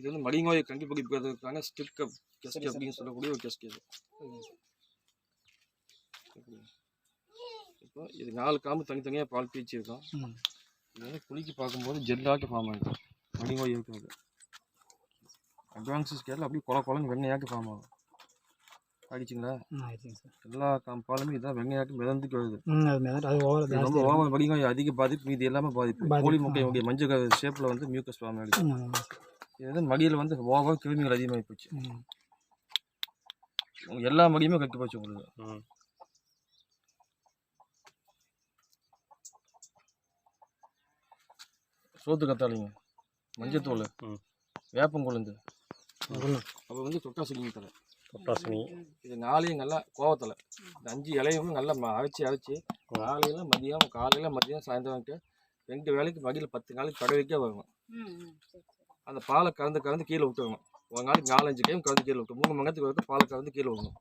இது வந்து மடிநோயை கண்டுபிடிப்பதற்கான ஸ்டிக்கப் கெஸ்ட் அப்படின்னு சொல்லக்கூடிய ஒரு கெஸ்ட் இது. இப்போ இது நாலு காம்பு தனித்தனியாக பால் பீச்சு இருக்கும் ம். இது வந்து குலுக்கி பார்க்கும்போது ஜெல்லாட்டு ஃபார்ம் ஆகிடும் மடிநோய் இருக்கிறது அட்வான்ஸ் ஸ்கேலில் அப்படியே கொல கொலன்னு வெண்ணையாட்டு ஃபார்ம் ஆகும். ஆகிடுச்சிங்களா ம் ஆயிடுச்சுங்க சார். எல்லா பாலுமே இதான் வெண்ணையாட்டு மிதந்துட்டு வருது இது ரொம்ப ஓவர் மடிநோய் அதிக பாதிப்பு மீதி எல்லாமே பாதிப்பு. கோழி முட்டையுடைய மஞ்சள் ஷேப்பில் வந்து மியூக்கஸ் ஃபார்ம் ஆகிடுச்சு இது வந்து மடியில் வந்து ஓவர் கிருமிகள் அதிகமாகி போச்சு. எல்லா மடியுமே கட்டு போச்சு உங்களுக்கு. சோத்து கத்தாளிங்க மஞ்சத்தூள். வேப்பங்குழுந்து அப்புறம் வந்து தொட்டாசிலிங்க தலை. தொட்டாசினி. இது நாளையும் நல்லா கோவத்தலை. இந்த அஞ்சு இலையும் நல்லா அரைச்சி அரைச்சி காலையில் மதியம் காலையில் மதியம் சாயந்தரம்ட்டு ரெண்டு வேளைக்கு மடியில் பத்து நாளைக்கு தடவைக்கே வரணும் அந்த பாலை கறந்து கறந்து கீழே விட்டுறணும். ஒரு நாளைக்கு நாலஞ்சு டைம் கறந்து கீழே விட்டு மூணு மணி நேரத்துக்கு வரைக்கும் பாலை கறந்து கீழே விடணும்.